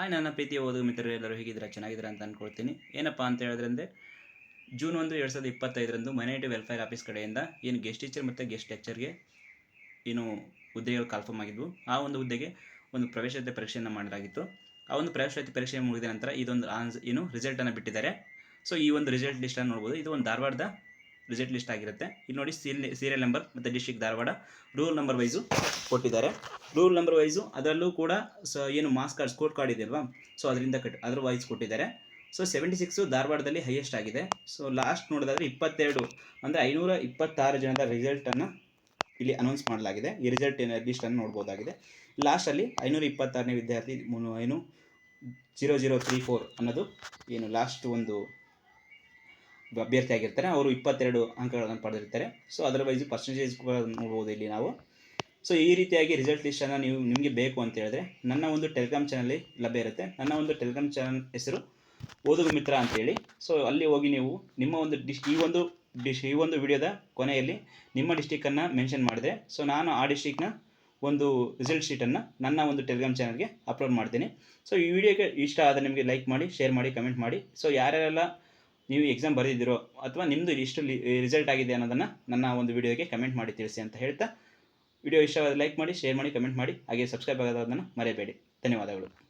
Hi ನನ್ನ ಪ್ರೀತಿಯ ಓದು ಮಿತ್ರರು, ಎಲ್ಲರೂ ಹೇಗಿದ್ದೀರಾ? ಚೆನ್ನಾಗಿದ್ದೀರಾ ಅಂತ ಅಂದ್ಕೊಳ್ತೀನಿ ಏನಪ್ಪ ಅಂತ ಹೇಳಿದ್ರೆ ಜೂನ್ ಒಂದು, ಎರಡು ಸಾವಿರದ ಇಪ್ಪತ್ತೈದರಂದು ಮೈನಾರಿಟಿ ವೆಲ್ಫೇರ್ ಆಫೀಸ್ ಕಡೆಯಿಂದ ಏನು ಗೆಸ್ಟ್ ಟೀಚರ್ ಮತ್ತು ಗೆಸ್ಟ್ ಲೆಕ್ಚರ್ಗೆ ಏನು ಹುದ್ದೆಗಳು ಕಾಲ್ಫರ್ಮ್ ಆಗಿದ್ವು. ಆ ಒಂದು ಹುದ್ದೆಗೆ ಒಂದು ಪ್ರವೇಶ ಪರೀಕ್ಷೆಯನ್ನು ಮಾಡಲಾಗಿತ್ತು. ಆ ಒಂದು ಪ್ರವೇಶ ಪರೀಕ್ಷೆ ಮುಗಿದ ನಂತರ ಇದೊಂದು ಆನ್ಸ್ ಏನು ರಿಸಲ್ಟನ್ನು ಬಿಟ್ಟಿದ್ದಾರೆ. ಸೊ ಈ ಒಂದು ರಿಸಲ್ಟ್ ಲಿಸ್ಟನ್ನು ನೋಡ್ಬೋದು. ಇದು ಒಂದು ಧಾರವಾಡದ ರಿಸಲ್ಟ್ ಲಿಸ್ಟ್ ಆಗಿರುತ್ತೆ. ಇಲ್ಲಿ ನೋಡಿ, ಸೀಲ್ ಸೀರಿಯಲ್ ನಂಬರ್ ಮತ್ತು district Dharwad. Rule number wise ಕೊಟ್ಟಿದ್ದಾರೆ. ರೂಲ್ ನಂಬರ್ ವೈಸು ಅದರಲ್ಲೂ ಕೂಡ ಸೊ ಏನು ಮಾಸ್ ಕಾರ್ಡ್ ಸ್ಕೋರ್ ಕಾರ್ಡ್ ಇದೆ ಅಲ್ವಾ? ಸೊ ಅದರಿಂದ ಕಟ್ ಅದ್ರ ವೈಸ್ ಕೊಟ್ಟಿದ್ದಾರೆ. ಸೊ ಸೆವೆಂಟಿ ಸಿಕ್ಸು ಧಾರವಾಡದಲ್ಲಿ ಹೈಯೆಸ್ಟ್ ಆಗಿದೆ. ಸೊ ಲಾಸ್ಟ್ ನೋಡೋದಾದ್ರೆ ಇಪ್ಪತ್ತೆರಡು, ಅಂದರೆ ಐನೂರ ಇಪ್ಪತ್ತಾರು ಜನದ ರಿಸಲ್ಟನ್ನು ಇಲ್ಲಿ ಅನೌನ್ಸ್ ಮಾಡಲಾಗಿದೆ. ಈ ರಿಸಲ್ಟ್ ಲಿಸ್ಟನ್ನು ನೋಡ್ಬೋದಾಗಿದೆ. ಲಾಸ್ಟಲ್ಲಿ ಐನೂರ ಇಪ್ಪತ್ತಾರನೇ ವಿದ್ಯಾರ್ಥಿ ಏನು ಜೀರೋ ಜೀರೋ ತ್ರೀ ಫೋರ್ ಅನ್ನೋದು ಏನು ಲಾಸ್ಟ್ ಒಂದು ಅಭ್ಯರ್ಥಿ ಆಗಿರ್ತಾರೆ. ಅವರು ಇಪ್ಪತ್ತೆರಡು ಅಂಕಗಳನ್ನು ಪಡೆದಿರ್ತಾರೆ. ಸೊ ಅದರ ವೈಸ್ ಪರ್ಸೆಂಟೇಜ್ ನೋಡ್ಬೋದು ಇಲ್ಲಿ ನಾವು. ಸೊ ಈ ರೀತಿಯಾಗಿ ರಿಸಲ್ಟ್ ಲಿಸ್ಟನ್ನು ನೀವು ನಿಮಗೆ ಬೇಕು ಅಂತ ಹೇಳಿದ್ರೆ ನನ್ನ ಒಂದು ಟೆಲಿಗ್ರಾಮ್ ಚಾನಲ್ಲಿ ಲಭ್ಯ ಇರುತ್ತೆ. ನನ್ನ ಒಂದು ಟೆಲಿಗ್ರಾಮ್ ಚಾನಲ್ ಹೆಸರು ಓದುಗ ಮಿತ್ರ ಅಂತೇಳಿ ಸೊ ಅಲ್ಲಿ ಹೋಗಿ ನೀವು ನಿಮ್ಮ ಒಂದು ಡಿಶ್ ಈ ಒಂದು ಡಿಶ್ ಈ ಒಂದು ವಿಡಿಯೋದ ಕೊನೆಯಲ್ಲಿ ನಿಮ್ಮ ಡಿಸ್ಟಿಕ್ಕನ್ನು ಮೆನ್ಷನ್ ಮಾಡಿದೆ ಸೊ ನಾನು ಆ ಡಿಸ್ಟಿಕ್ನ ಒಂದು ರಿಸಲ್ಟ್ ಶೀಟನ್ನು ನನ್ನ ಒಂದು ಟೆಲಿಗ್ರಾಮ್ ಚಾನಲ್ಗೆ ಅಪ್ಲೋಡ್ ಮಾಡ್ತೀನಿ. ಸೊ ಈ ವಿಡಿಯೋಗೆ ಇಷ್ಟ ಆದರೆ ನಿಮಗೆ ಲೈಕ್ ಮಾಡಿ ಶೇರ್ ಮಾಡಿ ಕಮೆಂಟ್ ಮಾಡಿ. ಸೊ ಯಾರ್ಯಾರೆಲ್ಲ ನೀವು ಎಕ್ಸಾಮ್ ಬರೆದಿದ್ದೀರೋ ಅಥವಾ ನಿಮ್ಮದು ಇಷ್ಟು ರಿಸಲ್ಟ್ ಆಗಿದೆ ಅನ್ನೋದನ್ನು ನನ್ನ ಒಂದು ವಿಡಿಯೋಗೆ ಕಮೆಂಟ್ ಮಾಡಿ ತಿಳಿಸಿ ಅಂತ ಹೇಳ್ತಾ ವಿಡಿಯೋ ಇಷ್ಟವಾದ ಲೈಕ್ ಮಾಡಿ ಶೇರ್ ಮಾಡಿ ಕಮೆಂಟ್ ಮಾಡಿ ಹಾಗೆ ಸಬ್ಸ್ಕ್ರೈಬ್ ಆಗೋದನ್ನು ಮರೆಯಬೇಡಿ ಧನ್ಯವಾದಗಳು.